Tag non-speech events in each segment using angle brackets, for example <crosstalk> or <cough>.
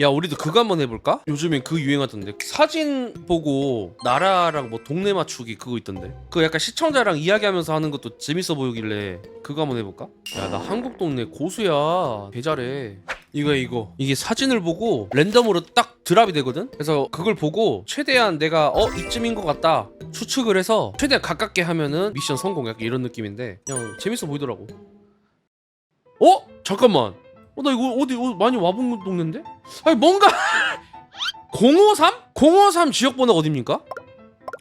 야 우리도 그거 한번 해볼까? 요즘엔 그 유행하던데. 사진 보고 나라랑 뭐 동네 맞추기 그거 있던데. 그거 약간 시청자랑 이야기하면서 하는 것도 재밌어 보이길래 그거 한번 해볼까? 야 나 한국 동네 고수야. 개 잘해. 이거 이거. 이게 사진을 보고 랜덤으로 딱 드랍이 되거든? 그래서 그걸 보고 최대한 내가 어 이쯤인 것 같다. 추측을 해서 최대한 가깝게 하면은 미션 성공. 약간 이런 느낌인데. 그냥 재밌어 보이더라고. 어? 잠깐만 어 나 이거 어디 어, 많이 와본 동네인데? 아니 뭔가 053? 053 지역번호 어딥니까?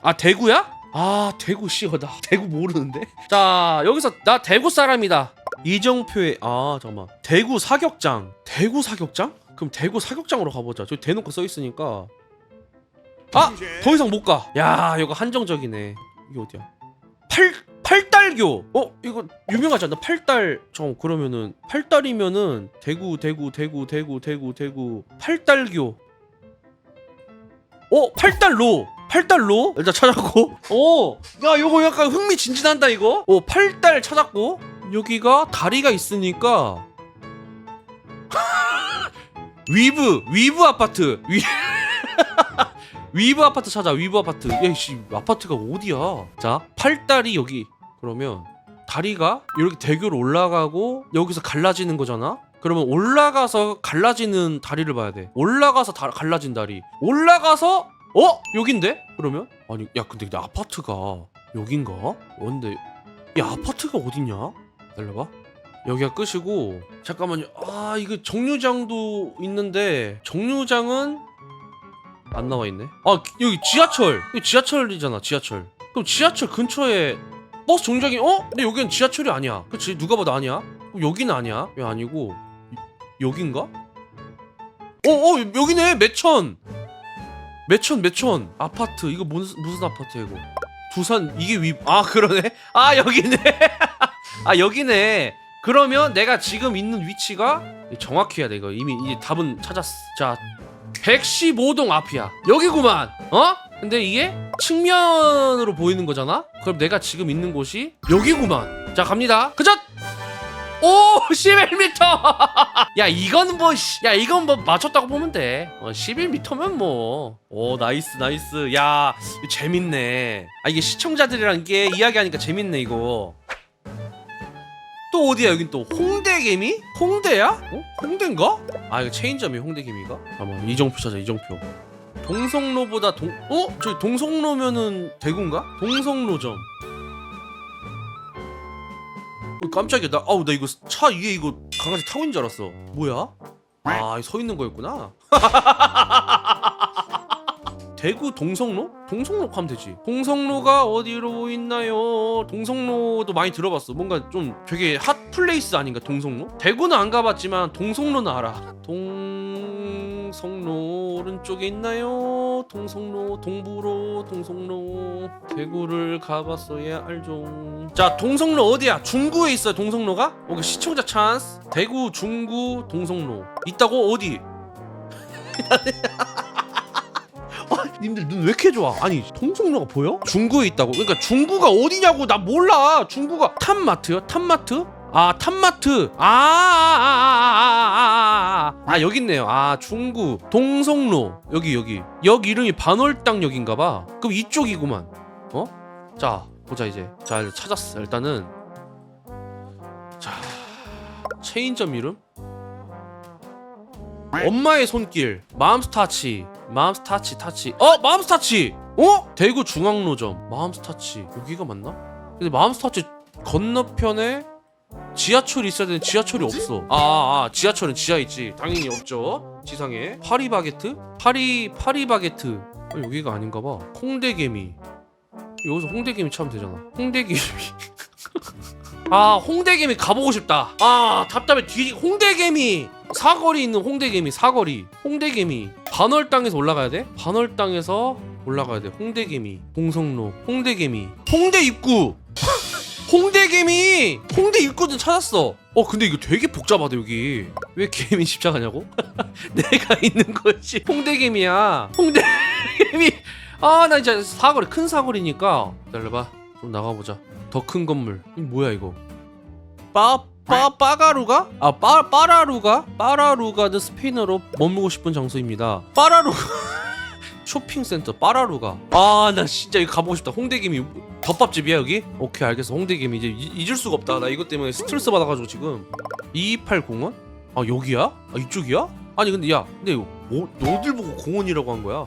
아 대구야? 아 대구 씨나 대구 모르는데 자 여기서 나 대구 사람이다 이정표의 아 잠깐만 대구 사격장 대구 사격장? 그럼 대구 사격장으로 가보자 저기 대놓고 써있으니까 아! 더 이상 못가야 이거 한정적이네 이게 어디야 팔 팔달교. 어 이거 유명하지 않나? 팔달. 저 그러면은 팔달이면은 대구 대구 대구 대구 대구 대구. 팔달교. 어 팔달로. 팔달로? 일단 찾았고. 어야 요거 약간 흥미진진한다 이거? 어 팔달 찾았고. 여기가 다리가 있으니까. <laughs> 위브 위브 아파트. 위 <laughs> 위브 아파트 찾아 위브 아파트. 야씨 아파트가 어디야? 자 팔다리 여기 그러면 다리가 이렇게 대교로 올라가고 여기서 갈라지는 거잖아? 그러면 올라가서 갈라지는 다리를 봐야 돼. 올라가서 다, 갈라진 다리. 올라가서 어? 여긴데? 그러면? 아니 야 근데, 근데 아파트가 여긴가? 뭔데? 야 아파트가 어딨냐? 기다려봐. 여기가 끝이고 잠깐만요. 아 이거 정류장도 있는데 정류장은 안 나와 있네. 아 여기 지하철. 여기 지하철이잖아 지하철. 그럼 지하철 근처에 버스 정류장이 어? 근데 여기는 지하철이 아니야. 그치 누가 봐도 아니야. 여기는 아니야. 왜 아니고 이- 여긴가? 어, 어 여기네 매천. 매천 매천 아파트 이거 무슨 무슨 아파트야 이거? 두산 이게 위 아 <laughs> 그러네. 아 여기네. <laughs> 아 여기네. 그러면 내가 지금 있는 위치가 정확히 해야 돼 이거 이미 이제 답은 찾았어. 자 115동 앞이야. 여기구만. 어? 근데 이게 측면으로 보이는 거잖아? 그럼 내가 지금 있는 곳이 여기구만. 자, 갑니다. 그자! 오! <laughs> 11m! <laughs> 야, 이건 뭐, 씨, 야, 이건 뭐 맞췄다고 보면 돼. 어, 11m면 뭐. 오, 나이스, 나이스. 야, 재밌네. 아, 이게 시청자들이랑 이게 이야기하니까 재밌네, 이거. 또 어디야 여긴 또 홍대개미? 홍대야? 어? 홍대인가? 아 이거 체인점이 홍대개미가? 잠깐만 이정표 찾아 이정표 동성로보다 동.. 어? 저기 동성로면은 대구인가? 동성로점 어, 깜짝이야 나 아우 나 이거 차 위에 이거 강아지 타고 있는 줄 알았어 뭐야? 아서 있는 거였구나 <laughs> 대구 동성로? 동성로 가면 되지. 동성로가 어디로 있나요? 동성로도 많이 들어봤어. 뭔가 좀 되게 핫 플레이스 아닌가? 동성로? 대구는 안 가봤지만 동성로는 알아. 동성로 오른쪽에 있나요? 동성로 동부로 동성로 대구를 가봤어야 알죠. 자 동성로 어디야? 중구에 있어요. 동성로가? 오케이 시청자 찬스. 대구 중구 동성로 있다고 어디? <laughs> 님들 눈 왜 이렇게 좋아? 아니 통성로가 보여? 중구에 있다고. 그러니까 중구가 어디냐고 나 몰라. 중구가 탑마트요? 탑마트? 아 탑마트. 아아아아아 아 아 아, 여기 있네요. 아 중구 동성로 여기 여기 역 이름이 반월당역인가봐. 그럼 이쪽이구만. 어? 자 보자 이제. 자 이제 찾았어. 일단은 자 체인점 이름 엄마의 손길 마음스타치 마음스타치 타치. 어 마음스타치! 어? 대구 중앙로점. 마음스타치. 여기가 맞나? 근데 마음스타치 건너편에 지하철이 있어야 되는데 지하철이 없어. 아, 아, 아. 지하철은 지하에 있지. 당연히 없죠. 지상에. 파리바게트? 파리 파리바게트. 어, 여기가 아닌가 봐. 홍대개미. 여기서 홍대개미 찾으면 되잖아. 홍대개미. <laughs> 아 홍대개미 가보고 싶다. 아 답답해. 뒤 홍대개미. 사거리 있는 홍대개미 사거리. 홍대개미 반월당에서 올라가야 돼? 반월당에서 올라가야 돼. 홍대개미 동성로 홍대개미. 홍대 입구! <laughs> 홍대개미! 홍대 입구는 찾았어. 어 근데 이거 되게 복잡하다 여기. 왜 개미 십자가냐고? <laughs> 내가 있는 곳이 홍대개미야. 홍대개미. 아나 진짜 사거리 큰 사거리니까. 기다려봐. 좀 나가보자. 더 큰 건물. 이 뭐야 이거? 빠 빠 빠가루가 아 빠 빠라루가 빠라루가는 스페인어로 머물고 싶은 장소입니다. 빠라루가 <laughs> 쇼핑센터 빠라루가 아 나 진짜 이거 가보고 싶다. 홍대김이 덮밥집이야 여기? 오케이 알겠어. 홍대김이 이제 이- 잊을 수가 없다. 나 이것 때문에 스트레스 받아가지고 지금 228 공원? 아 여기야? 아 이쪽이야? 아니 근데 야 근데 이거 뭐 너들 보고 공원이라고 한 거야?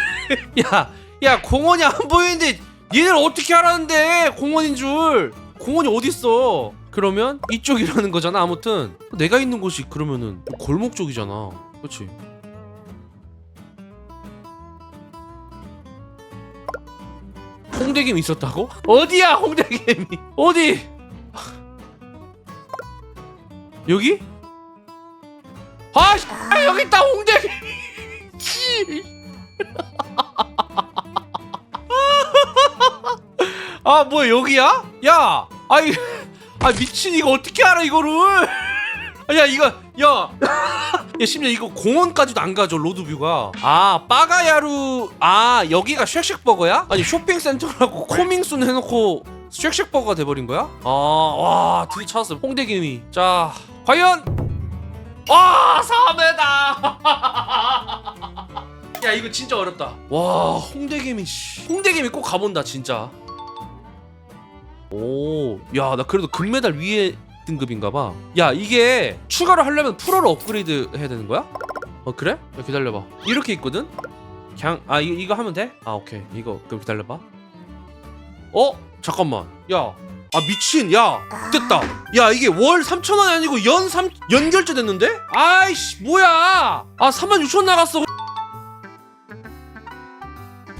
<laughs> 야, 야 공원이 안 보이는데 얘들 어떻게 알았는데 공원인 줄? 공원이 어디 있어? 그러면 이쪽이라는 거잖아. 아무튼 내가 있는 곳이 그러면은 골목 쪽이잖아. 그렇지? 홍대김 있었다고? 어디야 홍대김이? 어디? 여기? 아, 씨, 아, 여기 있다 홍대김. 씨. 아 뭐야 여기야? 야, 아이, 아 미친 이거 어떻게 알아 이거를? <laughs> 아, 야 이거 야, 야 심지어 이거 공원까지도 안 가죠 로드뷰가. 아 빠가야루, 아 여기가 쉑쉑버거야? 아니 쇼핑센터라고 코밍순 해놓고 쉑쉑버거가 돼버린 거야? 아와 드디어 찾았어 홍대김이. 자 과연 와 3회다. <laughs> 야 이거 진짜 어렵다. 와 홍대김이 씨. 홍대김이 꼭 가본다 진짜. 오, 야, 나 그래도 금메달 위에 등급인가봐. 야, 이게 추가로 하려면 프로로 업그레이드 해야 되는 거야? 어, 그래? 야, 기다려봐. 이렇게 있거든? 그냥, 아, 이거, 이거 하면 돼? 아, 오케이. 이거, 그럼 기다려봐. 어? 잠깐만. 야. 아, 미친. 야, 됐다. 야, 이게 월 3,000원이 아니고 연 3, 연결제 됐는데? 아이씨, 뭐야. 아, 36,000원 나갔어.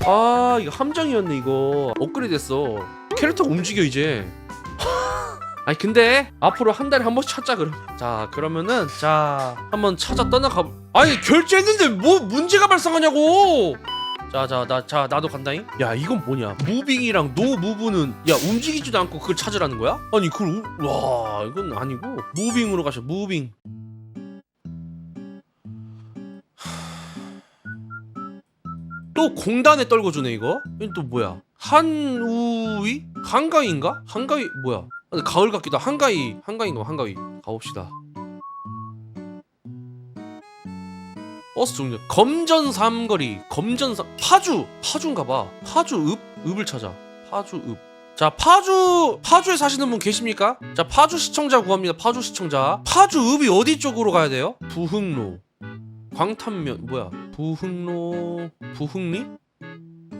아, 이거 함정이었네, 이거. 업그레이드 됐어. 캐릭터가 움직여 이제. 아니 근데 앞으로 한 달에 한 번씩 찾자 그럼. 자 그러면은 자. 한번 찾아 떠나가 아니 결제했는데 뭐 문제가 발생하냐고! 자자 나자 나도 간다잉. 야 이건 뭐냐? 무빙이랑 노 무브는 야 움직이지도 않고 그걸 찾으라는 거야? 아니 그걸 우- 와 이건 아니고. 무빙으로 가셔 무빙 또 공단에 떨궈주네 이거? 이건 또 뭐야? 한우위? 한가위인가? 한가위 뭐야? 아, 가을 같기도. 한가위 한가위인가 한가위. 가봅시다. 버스 종류. 검전 삼거리 검전 삼 파주 파주인가봐. 파주 읍 읍을 찾아. 파주 읍 자 파주 파주에 사시는 분 계십니까? 자 파주 시청자 구합니다. 파주 시청자. 파주 읍이 어디 쪽으로 가야 돼요? 부흥로 광탄면 뭐야? 부흥로 부흥리?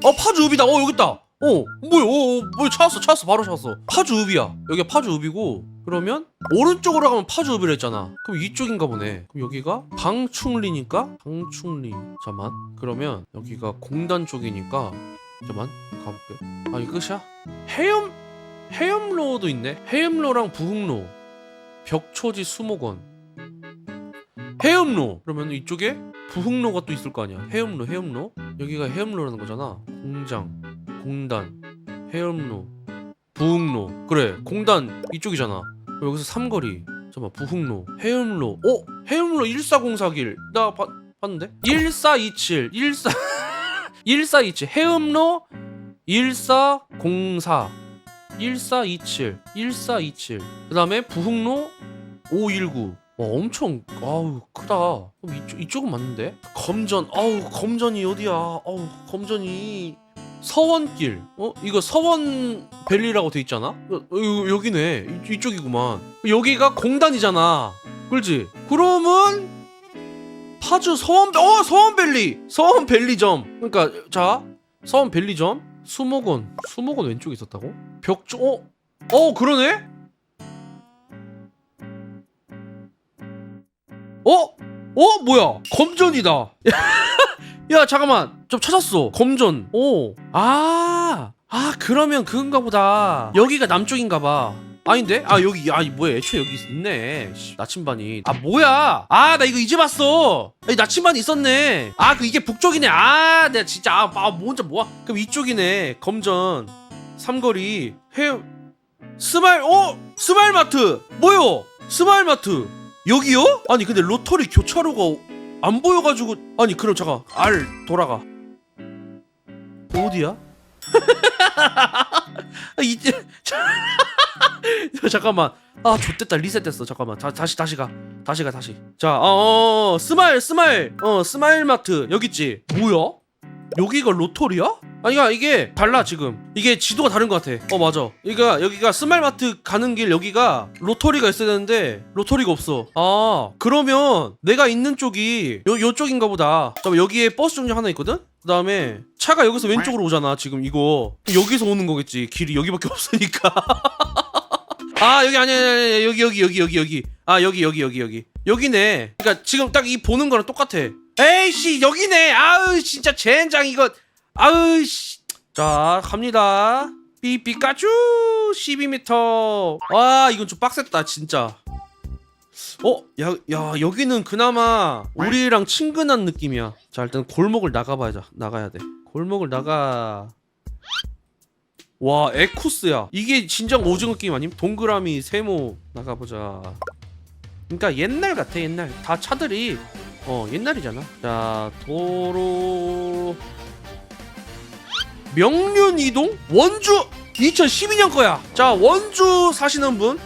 어 파주 읍이다. 어 여기 있다. 어 뭐야? 어, 어 뭐야? 찾았어 찾았어. 바로 찾았어. 파주 읍이야. 여기가 파주 읍이고 그러면 오른쪽으로 가면 파주 읍이라 했잖아. 그럼 이쪽인가 보네. 그럼 여기가 방충리니까? 방충리 잠만? 그러면 여기가 공단 쪽이니까 잠만 가볼게. 아 이거 끝이야? 해염 해염로도 있네. 해염로랑 부흥로. 벽초지 수목원 해염로. 그러면 이쪽에 부흥로가 또 있을 거 아니야. 해염로 해염로. 여기가 해염로라는 거잖아. 공장 공단 해염로 부흥로. 그래 공단 이쪽이잖아. 여기서 삼거리. 잠깐만 부흥로 해염로. 어? 해염로 14041 나 봐, 봤는데? 1427 14 1427 해음로 1404 1427 1427 그 다음에 부흥로 519 와 엄청 아우 크다. 그럼 이쪽, 이쪽은 맞는데? 검전 아우 검전이 어디야? 아우 검전이 서원길. 어? 이거 서원 밸리라고 돼 있잖아? 어, 어, 여기네. 이, 이쪽이구만. 여기가 공단이잖아. 그렇지? 그러면 파주 서원 어 서원 밸리! 서원 밸리점. 그러니까 자 서원 밸리점. 수목원. 수목원 왼쪽에 있었다고? 벽조 어? 어 그러네 어? 어? 뭐야? 검전이다. <laughs> 야 잠깐만. 좀 찾았어. 검전. 오아아 아, 그러면 그건가 보다. 여기가 남쪽인가 봐. 아닌데? 아 여기 아 뭐야? 애초에 여기 있네. 씨, 나침반이. 아 뭐야? 아 나 이거 이제 봤어. 아, 이 나침반이 있었네. 아 그 이게 북쪽이네. 아 내가 진짜 아, 아 뭔지 뭐야? 그럼 이쪽이네. 검전. 삼거리. 해 스마일 어? 스마일마트. 뭐요? 스마일마트 여기요? 아니 근데 로터리 교차로가 안 보여가지고. 아니 그럼 잠깐 알 돌아가. 어디야? <laughs> 아, 이제 자, <laughs> 잠깐만. 아 좋됐다. 리셋됐어. 잠깐만. 다, 다시 다시 가. 다시 가 다시. 자 어, 어. 스마일 스마일. 어 스마일 마트. 여기 있지? 뭐야 여기가 로토리야? 아니가 이게 달라 지금. 이게 지도가 다른 것 같아. 어 맞아. 여기가 여기가 스마일 마트 가는 길 여기가 로토리가 있어야 되는데 로토리가 없어. 아 그러면 내가 있는 쪽이 요 요쪽인가 보다. 잠깐 여기에 버스 정류 하나 있거든? 그 다음에 차가 여기서 왼쪽으로 오잖아 지금 이거. 여기서 오는 거겠지. 길이 여기밖에 없으니까. <laughs> 아 여기 아니야 아니, 아니, 여기 여기 여기 여기 여기. 아 여기 여기 여기 여기 여기네. 그러니까 지금 딱 이 보는 거랑 똑같아. 에이씨 여기네. 아우 진짜 젠장 이거. 아우 씨자 갑니다. 삐삐까쭈. 12m 와 이건 좀 빡셌다 진짜. 어? 야, 야 여기는 그나마 우리랑 친근한 느낌이야. 자 일단 골목을 나가봐야 나가야 돼. 골목을 나가. 와 에쿠스야. 이게 진정 오징어 게임 아님? 동그라미 세모 나가보자 그러니까 옛날 같아 옛날. 다 차들이 어 옛날이잖아. 자 도로. 명륜 이동? 원주 2012년 거야. 자 원주 사시는 분.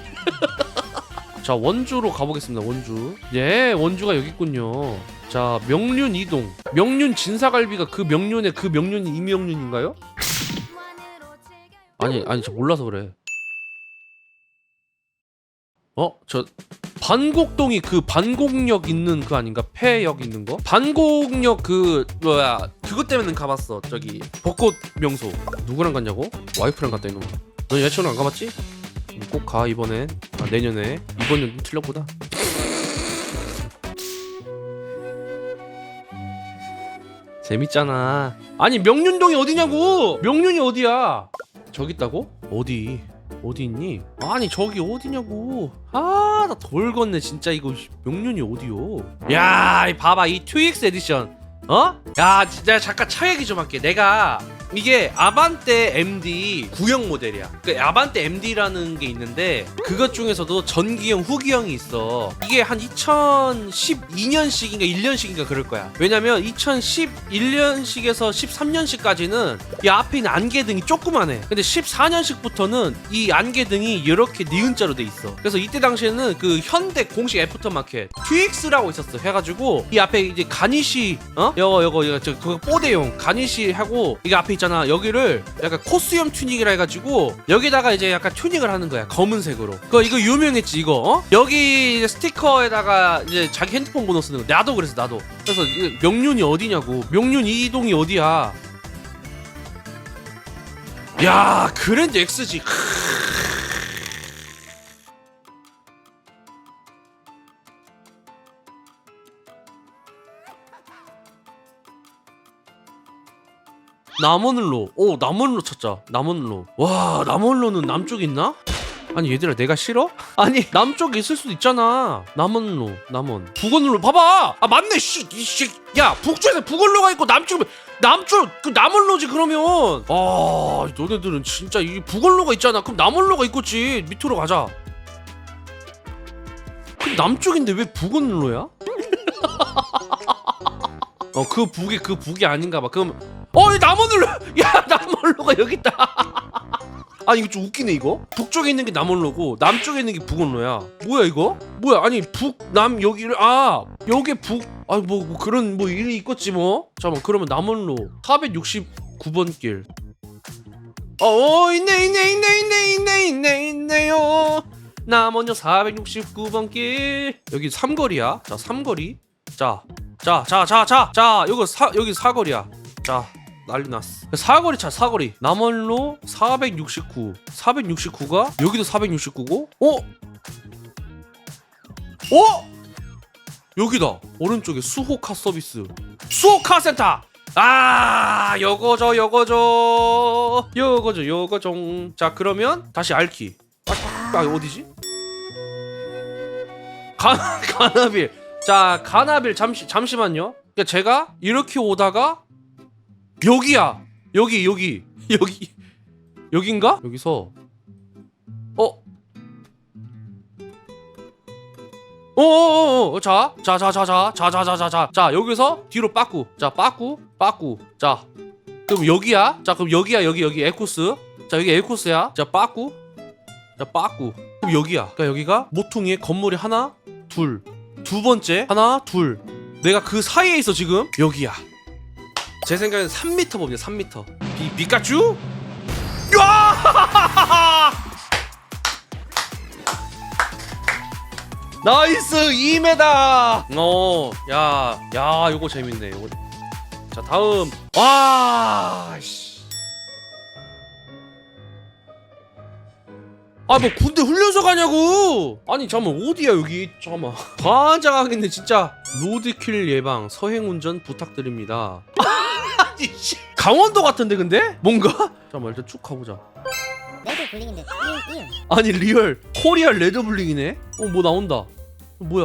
<laughs> 자 원주로 가보겠습니다 원주. 예 원주가 여기 있군요. 자 명륜 이동. 명륜 진사갈비가 그 명륜의 그 명륜이 이명륜인가요? 아니 아니 저 몰라서 그래. 어? 저 반곡동이 그 반곡역 있는 그 아닌가? 폐역 있는 거? 반곡역 그 뭐야 그것 때문에 가봤어 저기 벚꽃 명소 누구랑 갔냐고? 와이프랑 갔다 이놈 너 여자친구랑 안 가봤지? 꼭 가 이번에 아 내년에 이번 연도 틀렸보다 재밌잖아 아니 명륜동이 어디냐고 명륜이 어디야 저기 있다고? 어디? 어디 있니? 아니 저기 어디냐고. 아나 돌겠네 진짜. 이거 씨, 명륜이 어디요? 야이 봐봐 이 2X 에디션. 어? 야 진짜 잠깐 차 얘기 좀 할게. 내가 이게 아반떼 MD 구형 모델이야. 그 아반떼 MD라는 게 있는데 그것 중에서도 전기형 후기형이 있어. 이게 한 2012년식인가 1년식인가 그럴 거야. 왜냐면 2011년식에서 13년식까지는 이 앞에 있는 안개등이 조그만해. 근데 14년식부터는 이 안개등이 이렇게 니은자로 돼 있어. 그래서 이때 당시에는 그 현대 공식 애프터마켓 TX라고 있었어. 해가지고 이 앞에 이제 가니시 어? 여거 여거 이거 저 그거 뽀대용 가니시 하고 이게 앞에 있잖아. 여기를 약간 코스염 튜닝이라 해가지고 여기다가 이제 약간 튜닝을 하는 거야. 검은색으로. 그거 이거 유명했지 이거 어? 여기 이제 스티커에다가 이제 자기 핸드폰 번호 쓰는 거. 나도 그래서 나도. 그래서 명륜이 어디냐고. 명륜 이동이 어디야? 야 그랜드 X지 남원을로. 오 남원을로 찾자. 남원을로. 와 남원로는 남쪽 있나? 아니 얘들아 내가 싫어? <laughs> 아니 남쪽에 있을 수도 있잖아. 남원로 남원. 북원로 봐봐! 아 맞네 씨이씨야 북쪽에 북원로가 있고 남쪽에 남쪽 그 남원로지 그러면. 아 너네들은 진짜 이 북원로가 있잖아. 그럼 남원로가 있겠지. 밑으로 가자. 그 남쪽인데 왜 북원로야? <laughs> 어 그 북이 그 북이 아닌가 봐 그럼 어, 이 남원로. <laughs> 야, 남원로가 여기 있다. <laughs> 아니 이거 좀 웃기네 이거. 북쪽에 있는 게 남원로고 남쪽에 있는 게 북원로야. 뭐야 이거? 뭐야? 아니 북 남 여기를 아 여기 북. 아뭐 뭐 그런 뭐 일이 있겠지 뭐. 잠깐만 그러면 남원로 469번 길. 어, 어 있네 있네 있네 있네 있네 있네 있네요. 남원역 469번 길. 여기 삼거리야. 자 삼거리. 자. 자, 자, 자, 자, 자, 여기 사, 여기 사거리야. 자, 난리 났어. 사거리 차 사거리. 남원로 469. 469가 여기도 469고? 어? 어? 여기다. 오른쪽에 수호카 서비스. 수호카 센터. 아, 요거죠, 요거죠. 요거죠, 요거죠. 자, 그러면 다시 알키. 아, 아 어디지? 가, <laughs> 가나빌. 자, 가나빌 잠시 잠시만요. 그러니까 제가 이렇게 오다가 여기야. 여기 여기. <laughs> 여기. 여긴가? 여기서. 어? 어어어어 자, 자, 자, 자, 자, 자, 자, 자, 자, 자, 자, 여기서 뒤로 빠꾸, 자, 빠꾸, 빠꾸, 자, 그럼 여기야, 자, 그럼 여기야, 여기, 여기. 에코스, 자, 여기 에코스야, 자, 빠꾸, 자, 빠꾸, 그럼 여기야. 그러니까 여기가 모퉁이에 건물이 하나, 둘, 두 번째 하나, 둘. 내가 그 사이에 있어 지금. 여기야. 제 생각엔 3m 봅니다. 3m. 비 비까쭈? 야! <laughs> 나이스 2m. 어, 야, 야, 요거 재밌네. 요거. 자, 다음. 와, 씨. 아, 뭐 군대 훈련소 가냐고. 아니, 잠깐만 어디야 여기? 잠깐만. 환장하겠네 진짜. 로드킬 예방, 서행 운전 부탁드립니다. 아니, 씨. 강원도 같은데 근데? 뭔가? 잠깐만 일단 쭉 가보자. 레드 블링인데 이응 이응 아니 리얼 코리아 레드블링이네? 어 뭐 나온다 어, 뭐야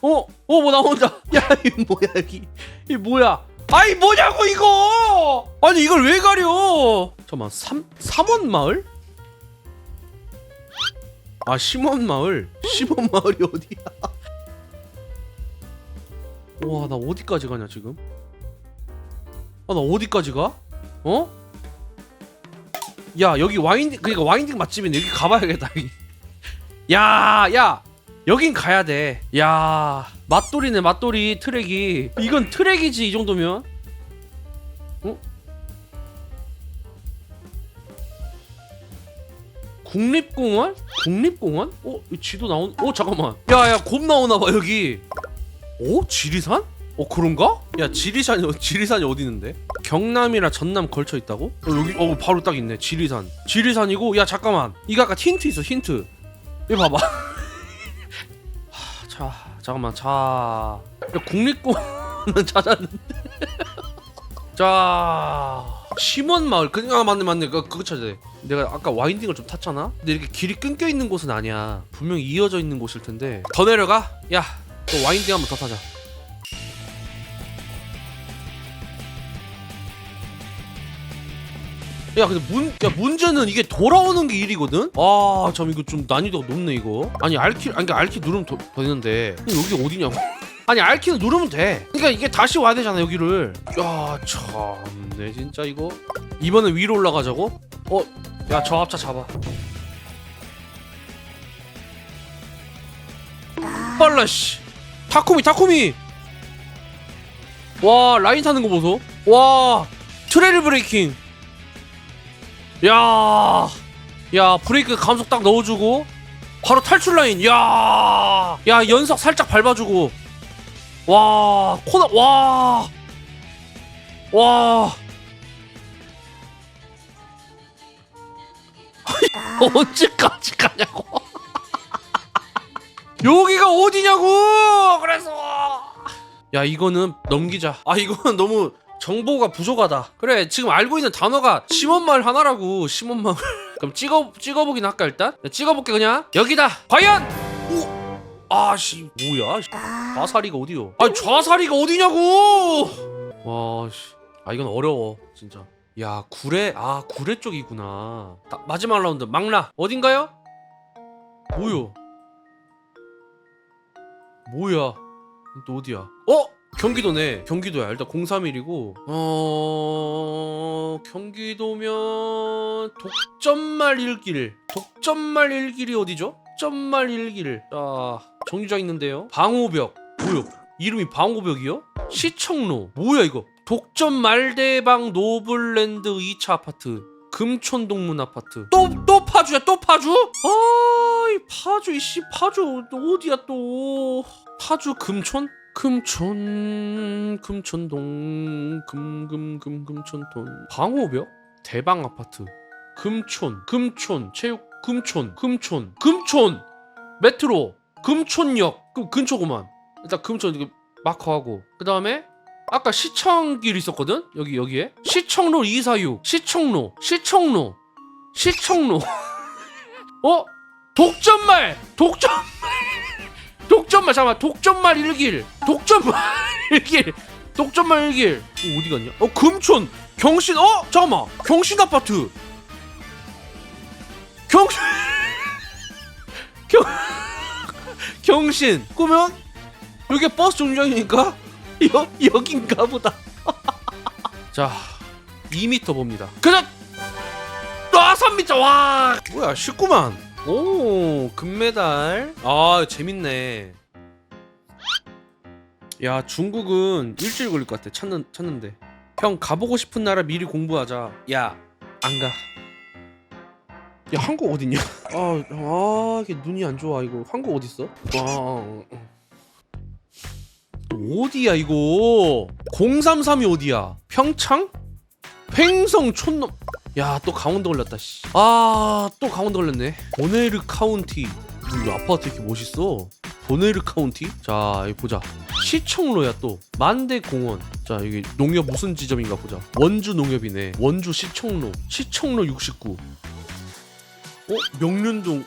어? 어 뭐 나온다 <laughs> 야 이거 뭐야 여기 이 뭐야 아이 뭐냐고 이거 아니 이걸 왜 가려 잠깐만 삼, 삼원 마을? 아 심원 마을 심원 마을이 어디야 와 나 어디까지 가냐 지금 아 나 어디까지 가? 어? 야 여기 와인딩 그러니까 와인딩 맛집인데 여기 가봐야겠다 여기. 야, 야, 여긴 가야 돼. 야, 맛돌이네 맛돌이 트랙이. 이건 트랙이지 이 정도면. 국립공원? 국립공원? 어, 이 지도 나온. 어, 잠깐만. 야, 야, 곰 나오나 봐 여기. 어, 지리산? 어, 그런가? 야, 지리산이 어- <laughs> 지리산이 어디 있는데? 경남이랑 전남 걸쳐 있다고? 어, 여기 어 바로 딱 있네. 지리산. 지리산이고 야, 잠깐만. 이거 아까 힌트 있어. 힌트. 이거 봐봐. <laughs> 하, 자, 잠깐만. 자. 야, 국립공원은 <laughs> 찾았는데. 자. 심원 마을. 그, 아, 맞네, 맞네. 그, 그거 찾아야 돼. 내가 아까 와인딩을 좀 탔잖아? 근데 이렇게 길이 끊겨 있는 곳은 아니야. 분명히 이어져 있는 곳일 텐데. 더 내려가? 야, 또 와인딩 한번 더 타자. 야 근데 문, 야 문제는 이게 돌아오는 게 일이거든? 아참 이거 좀 난이도가 높네 이거 아니 알키 아니 그러니까 알키 누르면 더, 되는데 여기 어디냐고 아니 알키는 누르면 돼 그러니까 이게 다시 와야 되잖아 여기를 야 참네 진짜 이거 이번엔 위로 올라가자고? 어? 야 저 앞차 잡아 빨라 씨 타코미 타코미 와 라인 타는 거 보소 와 트레일 브레이킹 야, 야 브레이크 감속 딱 넣어주고 바로 탈출 라인. 야, 야 연석 살짝 밟아주고. 와 코너 와, 와. 언제까지 가냐고? <laughs> 여기가 어디냐고? 그래서 야 이거는 넘기자. 아 이거는 너무 정보가 부족하다. 그래 지금 알고 있는 단어가 심원마을 하나라고 심원마을. <laughs> 그럼 찍어 찍어보긴 할까 일단? 야, 찍어볼게 그냥. 여기다. 과연? 오. 아씨 뭐야? 씨. 좌사리가 어디요? 아 좌사리가 어디냐고? 와 씨. 아 이건 어려워 진짜. 야 구례 아 구례 쪽이구나. 다- 마지막 라운드 망라 어딘가요? 뭐요? 뭐야? 또 어디야? 어? 경기도네. 경기도야. 일단 031이고. 어... 경기도면 독점말 일길. 독점말 일길이 어디죠? 독점말 일길. 자, 정류장 있는데요. 방호벽. 뭐요? 이름이 방호벽이요? 시청로. 뭐야 이거? 독점 말대방 노블랜드 2차 아파트. 금촌 동문 아파트. 또 또 파주야. 또 파주? 아이 파주 이씨 파주 또 어디야 또? 파주 금촌? 금촌 금촌동 금금금 금촌돈 방호벽 대방 아파트 금촌 금촌 체육 금촌 금촌 금촌 메트로 금촌역 그 근처구만. 일단 금촌 이거 마커하고. 그 다음에 아까 시청길 있었거든? 여기 여기에? 시청로 246 시청로 시청로 시청로. <laughs> 어? 독점말! 독점 <laughs> 독점말 잠깐만. 독점말 일길. 독점말 <laughs> 일길. 독점말 일길. 어, 어디 갔냐? 어 금촌. 경신 어? 잠깐만. 경신 아파트. 경신 경신 그러면 여기 버스 정류장이니까 <laughs> 여 여긴가 보다. <laughs> 자 2m 봅니다. 그냥 아 3m 와! 뭐야 쉽구만. 오 금메달. 아 재밌네. 야 중국은 일주일 걸릴 것 같아. 찾는 찾는데. 형 가보고 싶은 나라 미리 공부하자. 야 안 가 야 한국 어딨냐? <laughs> 아, 아 이게 눈이 안 좋아 이거. 한국 어딨어? 아, 아, 아. 어디야 이거? 033이 어디야? 평창? 횡성 촌놈. 야또 강원도 걸렸다 씨. 아또 강원도 걸렸네. 보네르 카운티. 이 아파트 이렇게 멋있어. 보네르 카운티? 자 여기 보자. 시청로야 또. 만대 공원. 자 여기 농협 무슨 지점인가 보자. 원주 농협이네. 원주 시청로. 시청로 69 어? 명륜동.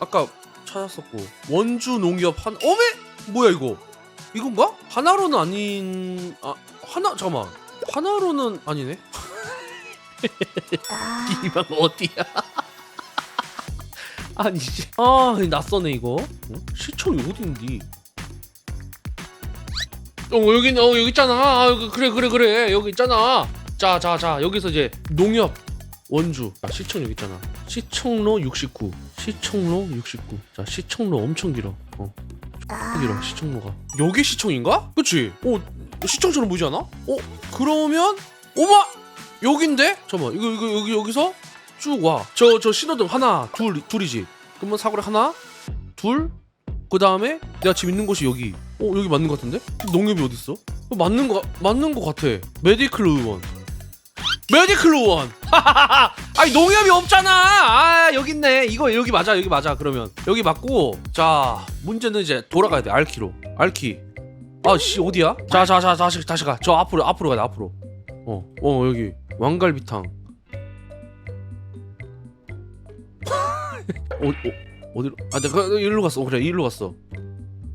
아까 찾았었고. 원주 농협 한 어메? 뭐야 이거? 이건가? 하나로는 아닌 아 하나 잠깐만. 하나로는 아니네? 이방 어디야? <laughs> 아니 씨. 아 낯서네 이거. 어? 시청이 어딘디? 어 여기 어 여기 있잖아. 아, 그래 그래 그래. 여기 있잖아. 자 자 자. 여기서 이제 농협 원주 아, 시청 여기 있잖아 시청로 69 시청로 69자 시청로 엄청 길어 어 길어 시청로가 여기 시청인가? 그치? 어 시청처럼 보이지 않아? 어 그러면 오마 여긴데? 잠깐만 이거 이거 여기 여기서 쭉 와. 저 저 신호등 하나 둘 둘이지. 그러면 사거리 하나 둘. 그 다음에 내가 지금 있는 곳이 여기. 어 여기 맞는 것 같은데? 농협이 어디 있어? 어, 맞는 거 맞는 거 같아. 메디클 의원. 의원. 아니 농협이 없잖아. 아 여기 있네. 이거 여기 맞아 여기 맞아. 그러면 여기 맞고 자 문제는 이제 돌아가야 돼. 알키로. 알키. 아씨 어디야? 자 자 자 다시 다시 가. 저 앞으로 앞으로 돼 앞으로. 어, 어 여기 왕갈비탕. 어, 어, 어디로? 아, 내가 일로 갔어. 어, 그래, 일로 갔어.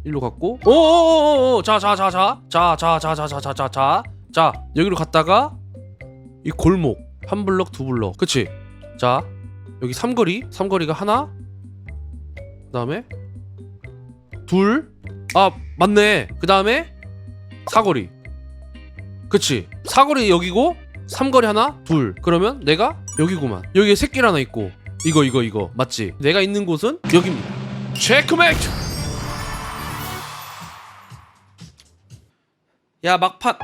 일로 갔고. 오, 오, 오, 오, 자, 자, 자, 자, 자, 자, 자, 자, 자, 자, 자, 자, 자, 여기로 갔다가 이 골목 한 블럭, 두 블럭, 그치? 자, 여기 삼거리, 삼거리가 하나, 그 다음에 둘, 아 맞네. 그 다음에 사거리. 그치? 사거리 여기고 삼거리 하나 둘. 그러면 내가 여기구만. 여기에 새끼 하나 있고. 이거 이거 이거. 맞지? 내가 있는 곳은 여기입니다. 체크메이트 야 막판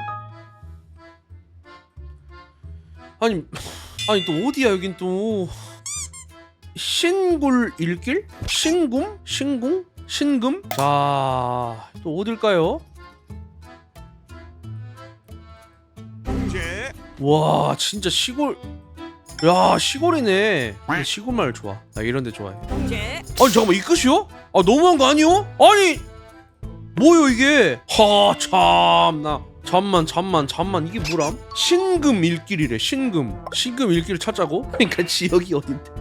아니 아니 또 어디야 여긴 또? 신굴 일길? 신금 신궁? 신금? 자 또 어딜까요? 와 진짜 시골. 야 시골이네. 시골 마을 좋아. 나 이런 데 좋아해. 아니 잠깐만 이 끝이요? 아 너무한 거 아니요? 아니 뭐요 이게? 하 참나 잠만 잠만 잠만. 이게 뭐람? 신금 일길이래 신금. 신금 일길 찾자고? <laughs> 그러니까 지역이 어딘데?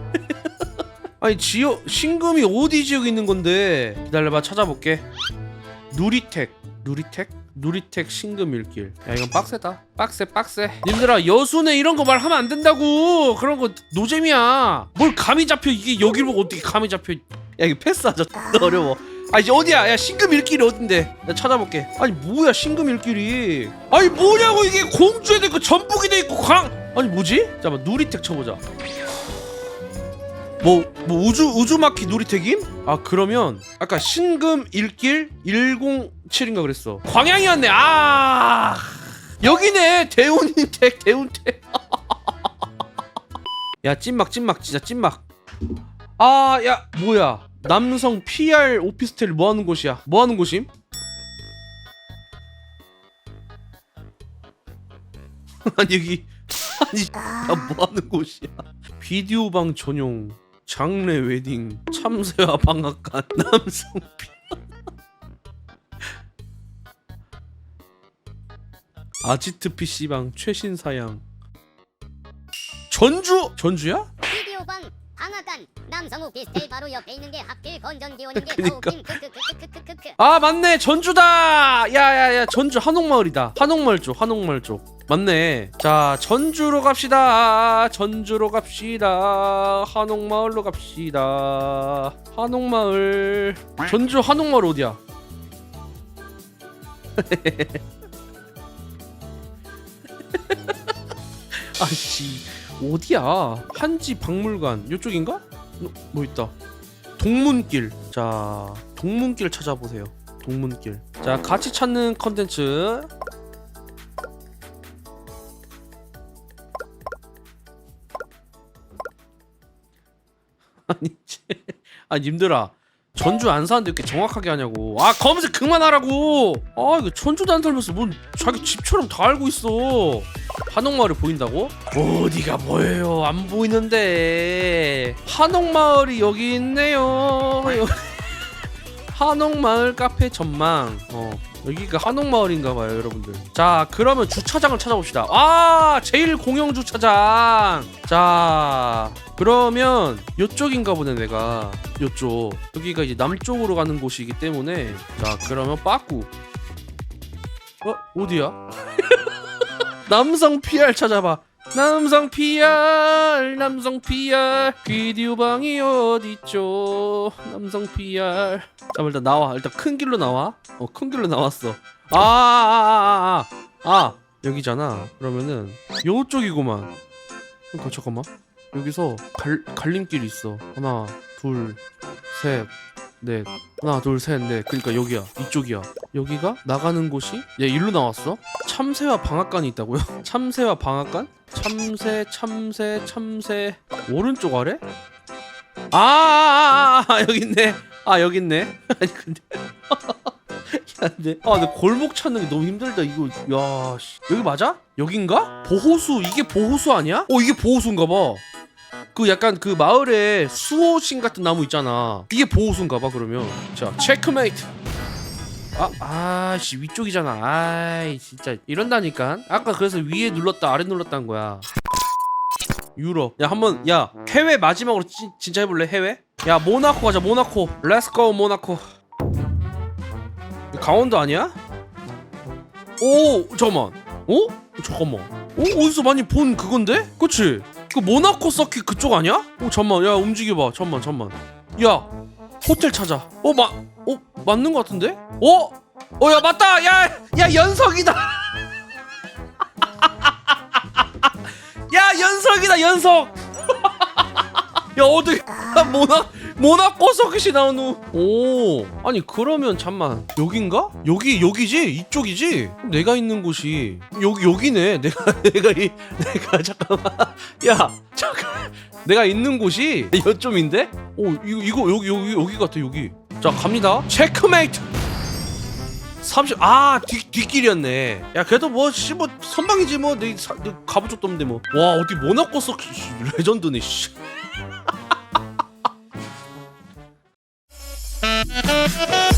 <laughs> 아니 지역 신금이 어디 지역에 있는 건데? 기다려봐 찾아볼게. 누리택. 누리택? 누리택 신금 일길. 야 이건 빡세다. 빡세 빡세. 님들아 여순에 이런 거 말하면 안 된다고. 그런 거 노잼이야. 뭘 감이 잡혀? 이게 여기를 보고 어떻게 감이 잡혀? 야 이거 패스하자. <laughs> 어려워 아 이제 어디야 야 신금 일길이 어딘데 나 찾아볼게 아니 뭐야 신금 일길이 아니 뭐냐고 이게 공주에 돼 있고 전북이 돼 있고 광 아니 뭐지? 잠깐만 누리택 쳐보자 뭐, 뭐 우주 우주마키 누리택임? 아 그러면 아까 신금 일길 107인가 그랬어. 광양이었네. 아 여기네 대운택 대운택. <laughs> 야 찐막 찐막 진짜 찐막. 아 야 뭐야 남성 PR 오피스텔 뭐 하는 곳이야? 뭐 하는 곳임? <laughs> 아니 여기 아니 아, 뭐 하는 곳이야? 비디오 방 전용 장례 웨딩 참새와 방앗간 <laughs> 남성 아지트 PC방 최신 사양 전주 전주야? 비디오방 방앗간 남성 오피스텔 바로 옆에 있는 게 하필 건전지 오는 게 그니까. 크크크크크크크. 아 맞네. 전주다! 야야야 전주 한옥마을이다. 한옥마을 쪽 한옥마을 쪽. 맞네. 자 전주로 갑시다. 전주로 갑시다. 한옥마을로 갑시다. 한옥마을. 전주 한옥마을 어디야? <laughs> 아씨 어디야? 한지 박물관 요쪽인가? 뭐, 뭐 있다. 동문길. 자 동문길 찾아보세요. 동문길. 자 같이 찾는 컨텐츠. <laughs> 아니 쟤- 아 님들아. 전주 안 사는데 이렇게 정확하게 하냐고. 아 검색 그만하라고! 아 이거 전주도 안 살면서 뭔 자기 집처럼 다 알고 있어 한옥마을이 보인다고? 어디가 보여요? 안 보이는데. 한옥마을이 여기 있네요. <laughs> 한옥마을 카페 전망. 어 여기가 한옥마을인가봐요 여러분들. 자 그러면 주차장을 찾아봅시다. 아 제일 공영 주차장. 자 그러면 요쪽인가 보네 내가. 요쪽. 여기가 이제 남쪽으로 가는 곳이기 때문에. 자 그러면 빠꾸. 어 어디야 <laughs> 남성 PR 찾아봐. 남성 PR 남성 PR 비디오 방이 어디있죠? 남성 PR 자 일단 나와. 일단 큰 길로 나와. 어 큰 길로 나왔어. 아, 아아아아 아. 아, 아, 아, 여기잖아. 그러면은 요쪽이구만. 그러니까 잠깐만. 여기서 갈, 갈림길이 있어. 하나 둘 셋 넷 하나 둘 셋넷 그러니까 여기야 이쪽이야 여기가 나가는 곳이 얘 일로 나왔어 참새와 방앗간이 있다고요? <laughs> 참새와 방앗간? 참새 참새 참새 오른쪽 아래? 아, 아, 아, 아 여기 있네 아 여기 있네 <laughs> 아니 근데 <laughs> 야 근데 아 근데 골목 찾는 게 너무 힘들다 이거 야 씨. 여기 맞아? 여긴가? 보호수 이게 보호수 아니야? 어 이게 보호수인가 봐 그 약간 그 마을에 수호신 같은 나무 있잖아 이게 보호수인가 봐 그러면 자 체크메이트 아, 아씨 위쪽이잖아. 아이 진짜 이런다니까. 아까 그래서 위에 눌렀다 아래 눌렀다는 거야. 유럽. 야 한번 야 해외 마지막으로 진, 진짜 해볼래 해외? 야 모나코 가자 모나코. 렛츠고 모나코. 강원도 아니야? 오 잠깐만. 어? 잠깐만. 어 어디서 많이 본 그건데? 그치? 그 모나코 서킷 그쪽 아니야? 어 잠만 야 움직여봐. 잠만 잠만. 야 호텔 찾아. 어, 마, 어, 맞는 것 같은데? 어? 어, 야, 맞다! 야, 야, 연석이다! <laughs> 야, 연석이다, 연석! <laughs> 야, 어디, 야, 모나, 모나코 서킷이 나오노. 오, 아니, 그러면, 잠만. 여긴가? 여기, 여기지? 이쪽이지? 내가 있는 곳이, 여기, 여기네. <laughs> 내가, 내가, 이, 내가, 잠깐만. 야, 잠깐. 내가 있는 곳이 이쪽인데? 오 이거 이거 여기 여기 여기 같아 여기. 자 갑니다. 체크메이트. 30. 아 뒷, 뒷길이었네. 야 그래도 뭐 씨 뭐 선방이지 뭐. 내, 사, 내 가본 적도 없는데 뭐. 와 어디 모나코 서 레전드네 씨. Música